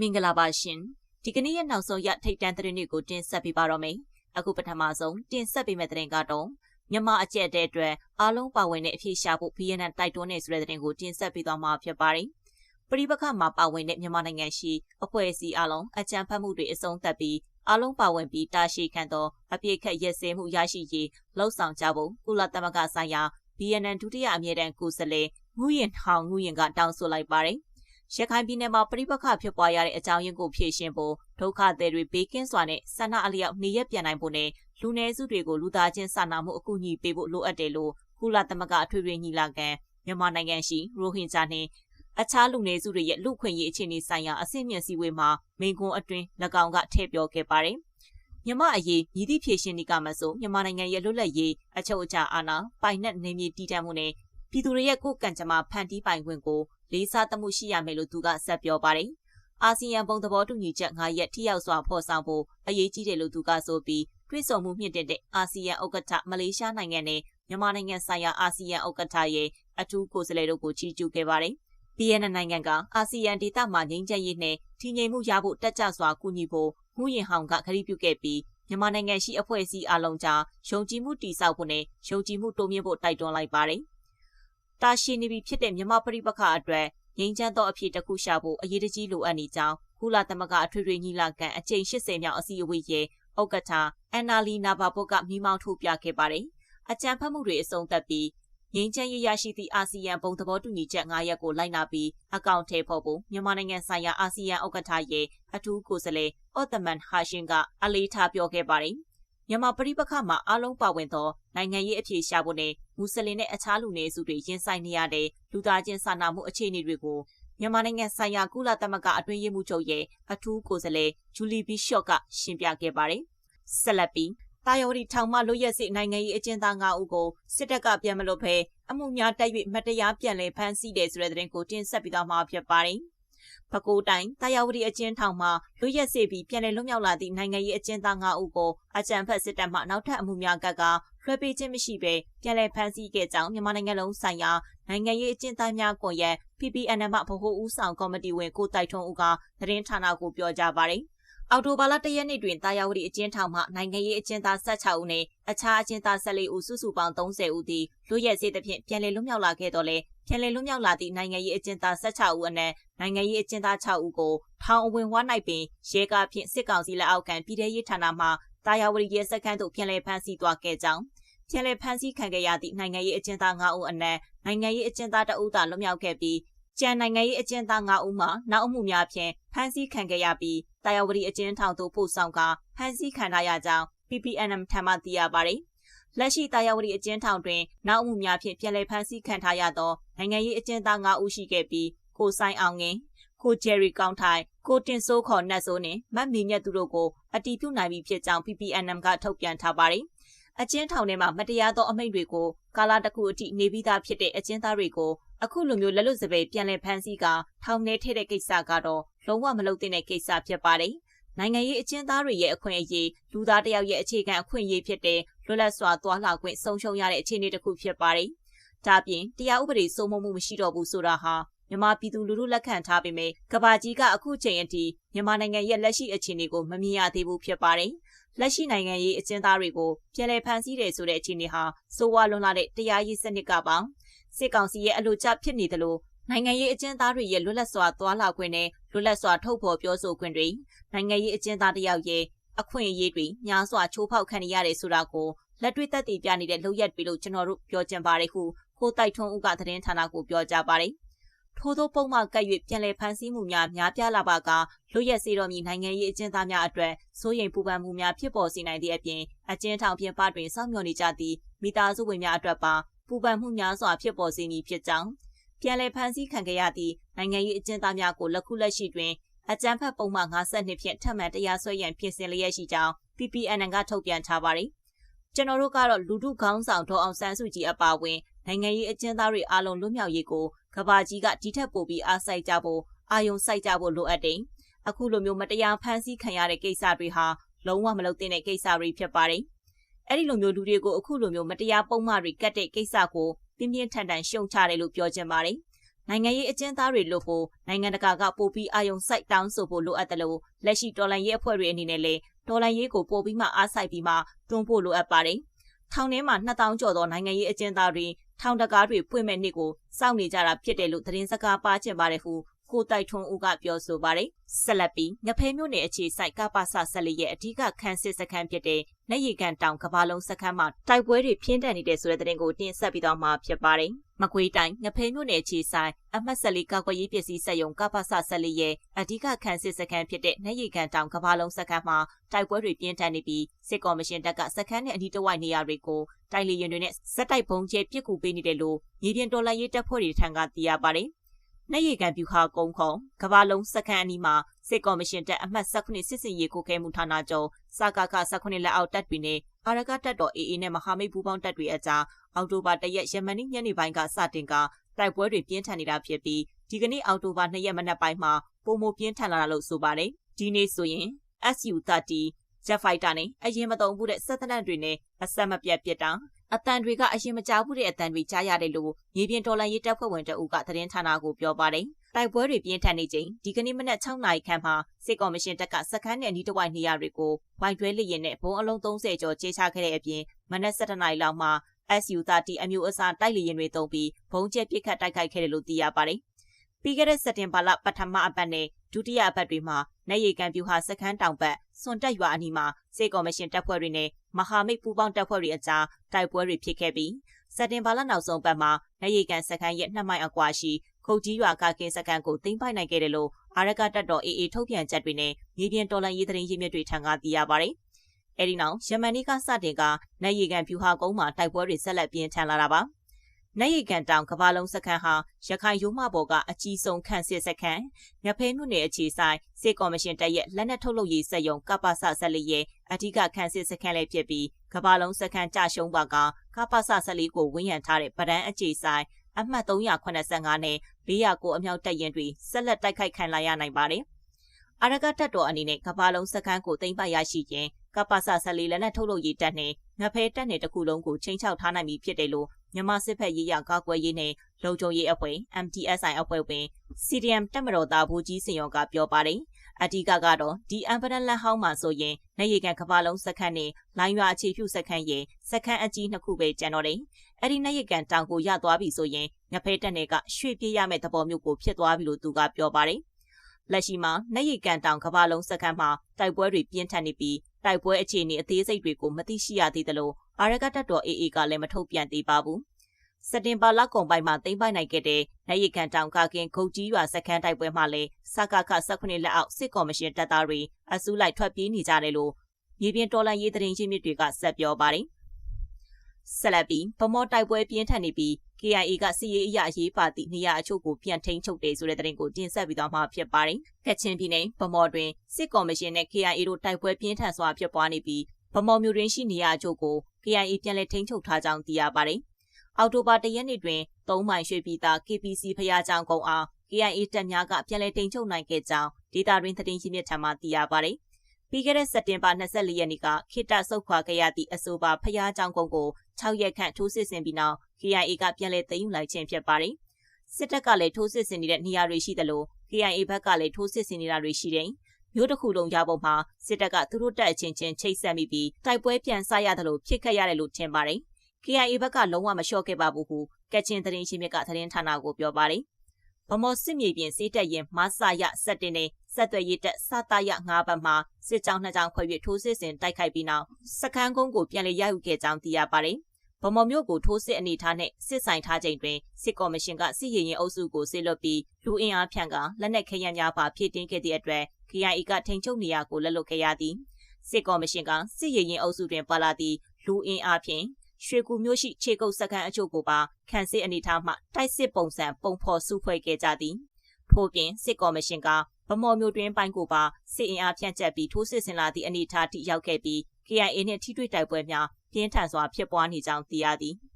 မင်္ဂလာပါရှင်ဒီကနေ့ရဲ့နောက်ဆုံးရထိတ်တန့်သတင်းတွေကိုတင်ဆက်ပေးပါတော့မယ်အခုပထမဆုံးတင်ဆက်ပေးမယ့်သတင်းကတော့မြန်မာအကြက်တဲ့အတွက်အားလုံးပါဝင်တဲ့အဖြစ်ရှာဖို့ BNN တိုက်တွန်းနေဆိုတဲ့သတင်းကိုတင်ဆက်ပေးသွားမှာဖြစ်ပါတယ်ပရိပခမှာပါဝင်တဲ့မြန်မာနိုင်ငံရှိအဖွဲ့အစည်းအလုံးအကြံဖတ်မှုတွေအဆုံးသတ်ပြီးအလုံးပါဝင်ပြီးတာရှိခံသောအပြည့်ခက်ရက်စဲမှုရရှိရေးလှုံ့ဆော်ကြဖို့ကုလသမဂ္ဂဆိုင်ရာ BNN ဒုတိယအမြဲတမ်းကိုယ်စားလှယ်ငူရင်ဟောင်ငူရင်ကတောင်းဆိုလိုက်ပါတယ်။ ရခိုင်ပြည်နယ်မှာပြိပခဖြစ်ပွားရတဲ့အကြောင်းရင်းကိုဖြေရှင်းဖို့ဒုက္ခသည်တွေဘေးကင်းစွာနဲ့ဆန္ဒအလျောက်နေရပြန်နိုင်ဖို့နဲ့လူနည်းစုတွေကိုလူသားချင်းစာနာမှုအကူအညီပေးဖို့လိုအပ်တယ်လို့ကုလသမဂ္ဂအထွေထွေညီလာခံမြန်မာနိုင်ငံရှိရိုဟင်ဂျာနှင့်အခြားလူနည်းစုတွေရဲ့လူခွင့်ရေးအခြေအနေဆိုင်ရာအဆင့်မြင့်စည်းဝေးမှာမိန့်ခွန်းအတွင်း၎င်းကထည့်ပြောခဲ့ပါတယ်။မြမအရေးမြည်သည့်ဖြည့်ရှင်ဒီကမဆိုမြန်မာနိုင်ငံရဲ့လွတ်လပ်ရေးအချုပ်အခြာအာဏာပိုင်နက်နေမြေတည်တံ့မှုနဲ့ ပြည်သူတွေရဲ့ကိုယ်ကံကြမ္မာဖန်တီးပိုင်ခွင့်ကိုလေးစားသမှုရှိရမယ်လို့သူကဆက်ပြောပါတယ်။အာဆီယံဘုံသဘောတူညီချက်၅ရက်ထိရောက်စွာဖော်ဆောင်ဖို့အရေးကြီးတယ်လို့သူကဆိုပြီးတွစ်ဆုံမှုမြင့်တက်တဲ့အာဆီယံဥက္ကဋ္ဌမလေးရှားနိုင်ငံနဲ့မြန်မာနိုင်ငံဆိုင်ရာအာဆီယံဥက္ကဋ္ဌရဲ့အထူးကိုယ်စားလှယ်တို့ကိုချီးကျူးခဲ့ပါတယ်။ BNN နိုင်ငံကအာဆီယံဒေသမှာငြိမ်းချမ်းရေးနဲ့တည်ငြိမ်မှုရဖို့တက်ကြွစွာကူညီဖို့မှုရင်ဟောင်ကခရီးပြုခဲ့ပြီးမြန်မာနိုင်ငံရှိအဖွဲ့အစည်းအလုံးကြားယုံကြည်မှုတည်ဆောက်ဖို့နဲ့ယုံကြည်မှုတိုးမြှင့်ဖို့တိုက်တွန်းလိုက်ပါတယ်။ တာရှည်နေပြီဖြစ်တဲ့မြန်မာပြည်ပခါအတွက်ငြိမ်းချမ်းသောအဖြစ်တစ်ခုရှာဖို့အရေးတကြီးလိုအပ်နေကြောင်းကုလသမဂ္ဂအထွေထွေညီလာခံအကြိမ်80မြောက်အစည်းအဝေးရဲ့ဥက္ကဋ္ဌအန်နာလီနာဘာဘုတ်ကမိမောင်းထုတ်ပြခဲ့ပါတယ်။အကြံဖတ်မှုတွေအဆုံးသတ်ပြီးငင်းချမ်းရရရှိသည့်အာဆီယံဘုံသဘောတူညီချက်9ရပ်ကိုလိုက်နာပြီးအကောင့်ထဲဖို့ဖို့မြန်မာနိုင်ငံဆိုင်ရာအာဆီယံဥက္ကဋ္ဌရဲ့အထူးကိုယ်စားလှယ်အော်တမန်ဟာရှင်ကအလေးထားပြောခဲ့ပါတယ်။မြန်မာပြည်ပခါမှာအားလုံးပါဝင်သောနိုင်ငံရေးအဖြေရှာဖို့နဲ့ မွတ်စလင်နဲ့အခြားလူနည်းစုတွေရင်ဆိုင်နေရတဲ့လူသားချင်းစာနာမှုအခြေအနေတွေကိုမြန်မာနိုင်ငံဆိုင်ရာကုလသမဂ္ဂအတွင်းရေးမှူးချုပ်ရဲ့အထူးကိုယ်စားလှယ်ဂျူလီဘီရှော့ကရှင်းပြခဲ့ပါတယ်။ဆက်လက်ပြီးတာယော်ဒီထောင်မှလွတ်ရက်စစ်နိုင်ငံရေးအကျဉ်းသား9ဦးကိုစစ်တပ်ကပြန်မလွတ်ဘဲအမှုများတိုက်၍မတရားပြန်လည်ဖမ်းဆီးတယ်ဆိုတဲ့သတင်းကိုတင်ဆက်ပြီးသားမှာဖြစ်ပါတယ်။ပဲခူးတိုင်းတာယာဝတီအကျဉ်းထောင်မှာလွတ်ရက်စေပြီးပြန်လည်လွတ်မြောက်လာသည့်နိုင်ငံရေးအကျဉ်းသား9ဦးကိုအကြံဖက်စစ်တပ်မှနောက်ထပ်အမှုများကက လွှဲပေးခြင်းမရှိဘဲပြန်လည်ဖမ်းဆီးခဲ့ကြောင်းမြန်မာနိုင်ငံလုံးဆိုင်ရာနိုင်ငံရေးအကျဉ်းသားများကွန်ရက် PPN မှဗဟိုဦးဆောင်ကော်မတီဝင်ကိုတိုက်ထွန်းဦးကသတင်းဌာနကိုပြောကြားပါတယ်။အော်တိုဘာလ၁ရက်နေ့တွင်တာယာဝတီအကျဉ်းထောင်မှနိုင်ငံရေးအကျဉ်းသား16ဦးနဲ့အခြားအကျဉ်းသား14ဦးစုစုပေါင်း30ဦးသည်လွတ်ရက်စေသဖြင့်ပြန်လည်လွတ်မြောက်လာခဲ့တော်လဲပြန်လည်လွတ်မြောက်လာသည့်နိုင်ငံရေးအကျဉ်းသား16ဦးအနက်နိုင်ငံရေးအကျဉ်းသား6ဦးကိုထောင်အဝင်ဝါ၌ပင်ရဲကားဖြင့်စစ်ကောင်စီလက်အောက်ခံပြည်ထရေးဌာနမှတာယာဝတီရဲစခန်းသို့ပြန်လည်ဖမ်းဆီးသွားခဲ့ကြောင်း ပြန်လည်ဖမ်းဆီးခံခဲ့ရသည့်နိုင်ငံရေးအကျဉ်းသား9ဦးအနက်နိုင်ငံရေးအကျဉ်းသား2ဦးသာလွတ်မြောက်ခဲ့ပြီးကျန်နိုင်ငံရေးအကျဉ်းသား9ဦးမှနောက်အမှုများဖြင့်ဖမ်းဆီးခံခဲ့ရပြီးတာယာဝတီအကျဉ်းထောင်သို့ပို့ဆောင်ကာဖမ်းဆီးခံထားရကြောင်း PPNM ထံမှသိရပါသည်။လက်ရှိတာယာဝတီအကျဉ်းထောင်တွင်နောက်အမှုများဖြင့်ပြန်လည်ဖမ်းဆီးခံထားရသောနိုင်ငံရေးအကျဉ်းသား9ဦးရှိခဲ့ပြီးကိုဆိုင်အောင်ငင်ကိုဂျယ်ရီကောင်းထိုင်ကိုတင်စိုးခေါ်နတ်စိုးနှင့်မတ်မီမြတ်သူတို့ကိုအတီးပြုနိုင်ပြီဖြစ်ကြောင်း PPNM ကထုတ်ပြန်ထားပါတယ်။ အကျဉ်းထောင်ထဲမှာမတရားသောအမိန့်တွေကိုကာလတစ်ခုအထိနေပြီးသားဖြစ်တဲ့အကျဉ်းသားတွေကိုအခုလိုမျိုးလက်လွတ်စပယ်ပြန်လည်ဖမ်းဆီးကထောင်ထဲထည့်တဲ့ကိစ္စကတော့လုံးဝမလုပ်သင့်တဲ့ကိစ္စဖြစ်ပါတယ်။နိုင်ငံရေးအကျဉ်းသားတွေရဲ့အခွင့်အရေးလူသားတယောက်ရဲ့အခြေခံအခွင့်အရေးဖြစ်တဲ့လွတ်လပ်စွာသွားလာခွင့်ဆုံးရှုံးရတဲ့အခြေအနေတစ်ခုဖြစ်ပါတယ်။ဒါပြင်တရားဥပဒေစိုးမိုးမှုမရှိတော့ဘူးဆိုတာဟာမြန်မာပြည်သူလူထုလက်ခံထားပေမဲ့ကဘာကြီးကအခုချိန်အထိမြန်မာနိုင်ငံရဲ့လက်ရှိအခြေအနေကိုမမြင်ရသေးဘူးဖြစ်ပါတယ်။ လက်ရှိနိုင်ငံရေးအကျဉ်းသားတွေကိုပြည်လဲဖန်ဆီးတယ်ဆိုတဲ့အခြေအနေဟာစိုးဝါလွန်လာတဲ့တရားရေးစနစ်ကပါစစ်ကောင်စီရဲ့အလို့ကျဖြစ်နေတယ်လို့နိုင်ငံရေးအကျဉ်းသားတွေရဲ့လွတ်လပ်စွာသွားလာခွင့်နဲ့လွတ်လပ်စွာထုတ်ဖော်ပြောဆိုခွင့်တွေနိုင်ငံရေးအကျဉ်းသားတယောက်ရဲ့အခွင့်အရေးတွေများစွာချိုးဖောက်ခံရရတယ်ဆိုတာကိုလက်တွေ့သက်သေပြနေတဲ့လုပ်ရက်တွေလို့ကျွန်တော်တို့ပြောချင်ပါတယ်ဟုကိုတိုက်ထွန်းဦးကသတင်းဌာနကိုပြောကြားပါတယ်။ ထို့သောပုံမှန်ကပ်၍ပြန်လည်ဖန်ဆီးမှုများများပြားလာပါကလွတ်ရက်စေတော်မူနိုင်ငံရေးအကျဉ်းသားများအတွက်စိုးရိမ်ပူပန်မှုများဖြစ်ပေါ်စေနိုင်သည့်အပြင်အကျဉ်းထောင်ပြင်ပတွင်စောင့်မျှော်နေကြသည့်မိသားစုဝင်များအတွက်ပါပူပန်မှုများစွာဖြစ်ပေါ်စေမည်ဖြစ်ကြောင်းပြန်လည်ဖမ်းဆီးခံခဲ့ရသည့်နိုင်ငံရေးအကျဉ်းသားများကိုလက်ခုလက်ရှိတွင်အကြမ်းဖက်ပုံမှန်52ဖြင့်ထပ်မံတရားစွဲရန်ပြင်ဆင်လျက်ရှိကြောင်း PPN ကထုတ်ပြန်ထားပါတယ်။ကျွန်တော်တို့ကတော့လူထုခေါင်းဆောင်ဒေါ်အောင်ဆန်းစုကြည်အပါအဝင် နိုင်ငံရေးအကျဉ်းသားတွေအားလုံးလွတ်မြောက်ရေးကိုကဘာကြီးကဒီထက်ပိုပြီးအားစိုက်ကြဖို့အာယုံစိုက်ကြဖို့လိုအပ်တယ်။အခုလိုမျိုးမတရားဖမ်းဆီးခံရတဲ့ကိစ္စတွေဟာလုံးဝမလုပ်သင့်တဲ့ကိစ္စတွေဖြစ်ပါတယ်။အဲ့ဒီလိုမျိုးလူတွေကိုအခုလိုမျိုးမတရားပုံမှန်တွေကတ်တဲ့ကိစ္စကိုပြင်းပြင်းထန်ထန်ရှုံချတယ်လို့ပြောချင်ပါတယ်နိုင်ငံရေးအကျဉ်းသားတွေလို့ဖို့နိုင်ငံတကာကပို့ပြီးအာယုံစိုက်တောင်းဆိုဖို့လိုအပ်တယ်လို့လက်ရှိတော်လှန်ရေးအဖွဲ့တွေအနေနဲ့လည်းတော်လှန်ရေးကိုပို့ပြီးမှအားစိုက်ပြီးမှတွန်းဖို့လိုအပ်ပါတယ်။ ထောင်ထဲမှာ2000ကျော်သောနိုင်ငံရေးအကျဉ်းသားတွေထောင်တကားတွေပွင့်မဲ့နှစ်ကိုစောင့်နေကြတာဖြစ်တယ်လို့သတင်းစကားပါချင်ပါတယ်ဟုကိုတိုက်ထွန်းဦးကပြောဆိုပါတယ်။ဆက်လက်ပြီးငဖဲမျိုးနယ်အခြေစိုက်ကပ္ပဆဆက်လေးရဲ့အဓိကခန်းစစ်စခန်းဖြစ်တဲ့ နေရီကန်တောင်ကဘာလုံးစခန်းမှာတိုက်ပွဲတွေပြင်းထန်နေတဲ့ဆိုတဲ့သတင်းကိုတင်ဆက်ပြီးတော့မှာဖြစ်ပါတယ်။မကွေးတိုင်းငဖဲမျိုးနယ်အခြေဆိုင်အမှတ်ဆက်လေးကောက်ွယ်ရေးပစ္စည်းစက်ရုံကပ္ပဆဆက်လေးရဲ့အဓိကခန်းစစ်စခန်းဖြစ်တဲ့နေရီကန်တောင်ကဘာလုံးစခန်းမှာတိုက်ပွဲတွေပြင်းထန်နေပြီးစစ်ကော်မရှင်တပ်ကစခန်းနဲ့အနီးတစ်ဝိုက်နေရာတွေကိုတိုက်လေရင်တွေနဲ့စက်တိုက်ပုံကျဲပစ်ကူပေးနေတယ်လို့မြေပြင်တော်လှန်ရေးတပ်ဖွဲ့တွေထံကသိရပါတယ်။ နှက်ရည်ကန်ပြူဟာကုန်းခုံကဘာလုံးစကန်အနီးမှာစစ်ကော်မရှင်တပ်အမှတ်19စစ်စင်ရေးကိုခဲမှုဌာနချုပ်စကာက19လက်အောက်တပ်တွေနဲ့အာရကတပ်တော် AA နဲ့မဟာမိတ်ပူးပေါင်းတပ်တွေအကြားအောက်တိုဘာ1ရက်ယမန်နေ့ညနေပိုင်းကစတင်ကတိုက်ပွဲတွေပြင်းထန်နေတာဖြစ်ပြီးဒီကနေ့အောက်တိုဘာ2ရက်မနက်ပိုင်းမှာပုံမပြင်းထန်လာတာလို့ဆိုပါတယ်ဒီနေ့ဆိုရင် SU30 Jet Fighter နဲ့အရင်မသုံးဘူးတဲ့စက်တနက်တွေနဲ့အဆက်မပြတ်ပစ်တာ အတန်တွေကအရင်မကြောက်ဘူးတဲ့အတန်တွေကြားရတယ်လို့မြေပြင်တော်လှန်ရေးတပ်ဖွဲ့ဝင်တအုပ်ကသတင်းဌာနကိုပြောပါတယ်။တိုက်ပွဲတွေပြင်းထန်နေချိန်ဒီကနေ့မနက်6နာရီခန့်မှာစစ်ကော်မရှင်တပ်ကစခန်းနဲ့အနီးတစ်ဝိုက်နေရာတွေကိုဝိုင်တွဲလျင်နဲ့ဘုံအလုံး30ကျော်ချေချခဲ့တဲ့အပြင်မနက်7နာရီလောက်မှာ SU30 အမျိုးအစားတိုက်လျင်တွေတုံးပြီးဘုံကျဲပစ်ခတ်တိုက်ခိုက်ခဲ့တယ်လို့သိရပါတယ်။ ပြီးခဲ့တဲ့စက်တင်ဘာလပထမအပတ်နဲ့ဒုတိယအပတ်တွေမှာနေရီကန်ပြူဟာစခန်းတောင်ဘက်စွန်တက်ရွာအနီးမှာစေကော်မရှင်တပ်ဖွဲ့တွေနဲ့မဟာမိတ်ပူးပေါင်းတပ်ဖွဲ့တွေအကြားတိုက်ပွဲတွေဖြစ်ခဲ့ပြီးစက်တင်ဘာလနောက်ဆုံးပတ်မှာနေရီကန်စခန်းရဲ့နှစ်မိုင်အကွာရှိခုတ်ကြီးရွာကကင်းစခန်းကိုသိမ်းပိုက်နိုင်ခဲ့တယ်လို့အာရကတပ်တော် AA ထုတ်ပြန်ချက်တွေနဲ့မြေပြင်တော်လှန်ရေးသတင်းရင်းမြစ်တွေထံကသိရပါတယ်။အဲဒီနောက်ယမန်နေ့ကစတင်ကနေရီကန်ပြူဟာကုန်းမှာတိုက်ပွဲတွေဆက်လက်ပြင်းထန်လာတာပါ။ နေရီကန်တောင်ကဘာလုံးစခန်းဟာရခိုင်ရိုးမဘော်ကအကြီးဆုံးခန့်စစ်စခန်းမြဖဲမြို့နယ်အခြေဆိုင်စစ်ကော်မရှင်တပ်ရဲ့လက်နက်ထုတ်လုပ်ရေးစက်ရုံကပ္ပစဆက်လေးရဲ့အဓိကခန့်စစ်စခန်းလည်းဖြစ်ပြီးကဘာလုံးစခန်းကြရှုံးပါကကပ္ပစဆက်လေးကိုဝန်းရံထားတဲ့ပဒန်းအခြေဆိုင်အမှတ်385နဲ့409အမြောက်တပ်ရင်တွေဆက်လက်တိုက်ခိုက်ခံလာရနိုင်ပါတယ်။အရကတပ်တော်အနေနဲ့ကဘာလုံးစခန်းကိုသိမ်းပိုက်ရရှိခြင်းကပ္ပစဆက်လေးလက်နက်ထုတ်လုပ်ရေးတပ်နဲ့ ငဖဲတပ်နယ်တစ်ခုလုံးကိုချိန်ချောက်ထားနိုင်ပြီဖြစ်တယ်လို့မြန်မာစစ်ဖက်ရေးရကာကွယ်ရေးနဲ့လုံခြုံရေးအဖွဲ့ MTSI အဖွဲ့ဝင် CDM တက်မတော်သားဘူကြီးစင်ရောကပြောပါတယ်။အဓိကကတော့ဒီအမ်ပဒန်လန်ဟောင်းမှာဆိုရင်နေရီကန်ကဘာလုံးစခန်းနဲ့လိုင်းရွာအခြေပြုစခန်းရဲ့စခန်းအကြီးနှစ်ခုပဲကျန်တော့တယ်။အဲ့ဒီနေရီကန်တောင်ကိုရသွားပြီဆိုရင်ငဖဲတက်နယ်ကရွှေ့ပြေးရမယ့်သဘောမျိုးကိုဖြစ်သွားပြီလို့သူကပြောပါတယ်။လက်ရှိမှာနေရီကန်တောင်ကဘာလုံးစခန်းမှာတိုက်ပွဲတွေပြင်းထန်နေပြီး တိုက်ပွဲအခြေအနေအသေးစိတ်တွေကိုမသိရှိရသေးသလိုအာရကတပ်တော် AA ကလည်းမထုတ်ပြန်သေးပါဘူး။စက်တင်ဘာလကုန်ပိုင်းမှာသိမ်းပိုက်နိုင်ခဲ့တဲ့နိုင်ရီကန်တောင်ကကင်ခုတ်ကြီးရွာစခန်းတိုက်ပွဲမှာလည်းစကခ18လက်အောက်စစ်ကော်မရှင်တပ်သားတွေအစုလိုက်ထွက်ပြေးနေကြတယ်လို့မြေပြင်တော်လှန်ရေးသတင်းရင်းမြစ်တွေကဆက်ပြောပါတယ်။ ဆက်လက်ပြီးဗမော်တိုက်ပွဲပြင်းထန်နေပြီး KIA ကစီရေးအရာရေးပါသည့်နေရာအချို့ကိုပြန်ထိန်းချုပ်တယ်ဆိုတဲ့သတင်းကိုတင်ဆက်ပြီးတော့မှဖြစ်ပါတယ်။ကချင်ပြည်နယ်ဗမော်တွင်စစ်ကော်မရှင်နဲ့ KIA တို့တိုက်ပွဲပြင်းထန်စွာဖြစ်ပွားနေပြီးဗမော်မြို့တွင်ရှိနေရာအချို့ကို KIA ပြန်လည်ထိန်းချုပ်ထားကြောင်းသိရပါတယ်။အောက်တိုဘာ၁ရက်နေ့တွင်၃မိုင်ရွှေပြည်သာ KPC ဖျားကြောင်ကုန်းအား KIA တပ်များကပြန်လည်ထိန်းချုပ်နိုင်ခဲ့ကြောင်းဒေတာရင်းသတင်းရင်းမြစ်ထံမှသိရပါတယ်။ပြီးခဲ့တဲ့စက်တင်ဘာ24ရက်နေ့ကခိတဆုတ်ခွာခဲ့ရသည့်အဆိုပါဖျားကြောင်ကုန်းကို 6ရက်ခန့်ထိုးစစ်ဆင်ပြီးနောက် KIA ကပြန်လည်သိမ်းယူလိုက်ခြင်းဖြစ်ပါတယ်။စစ်တပ်ကလည်းထိုးစစ်ဆင်နေတဲ့နေရာတွေရှိသလို KIA ဘက်ကလည်းထိုးစစ်ဆင်နေတာတွေရှိတယ်။မြို့တစ်ခုလုံးရပုံမှာစစ်တပ်ကသူတို့တပ်အချင်းချင်းချိတ်ဆက်မိပြီးတိုက်ပွဲပြန်ဆရသလိုဖြစ်ခဲ့ရတယ်လို့ထင်ပါတယ်။ KIA ဘက်ကလုံးဝမလျှော့ခဲ့ပါဘူးဟုကချင်သတင်းရှိမြစ်ကသတင်းဌာနကိုပြောပါတယ်။ ဗမော်စစ်မြေပြင်စီးတက်ရင်မဆရဆက်တင်နေဆက်သွယ်ရေးတက်စတာရ၅ဘတ်မှာစစ်ကြောင်းနှစ်ကြောင်းခွဲ၍ထိုးစစ်ဆင်တိုက်ခိုက်ပြီးနောက်စခန်းကုန်းကိုပြန်လည်ရယူခဲ့ကြောင်းသိရပါတယ်။ဗမော်မြို့ကိုထိုးစစ်အနေထားနဲ့စစ်ဆိုင်ထားချိန်တွင်စစ်ကော်မရှင်ကစစ်ရေးရင်အုပ်စုကိုဆေးလွတ်ပြီးလူအင်အားဖြန့်ကလက်နက်ခဲယမ်းများပါဖြည့်တင်းခဲ့သည့်အတွက် KIA ကထိန်ချုပ်နေရာကိုလက်လွတ်ခဲ့ရသည်စစ်ကော်မရှင်ကစစ်ရေးရင်အုပ်စုတွင်ပါလာသည့်လူအင်အားဖြင့် ရွှေကူမျိုးရှိခြေကုပ်စကန်အချို့ကိုပါခန့်စစ်အနေထားမှတိုက်စစ်ပုံစံပုံဖော်စုဖွဲ့ခဲ့ကြသည်ထို့ပြင်စစ်ကော်မရှင်ကဗမော်မျိုးတွင်ပိုင်းကိုပါစစ်အင်အားဖြန့်ကျက်ပြီးထိုးစစ်ဆင်လာသည့်အနေအထားထိရောက်ခဲ့ပြီး KIA နှင့်ထိတွေ့တိုက်ပွဲများပြင်းထန်စွာဖြစ်ပွားနေကြောင်းသိရသည်။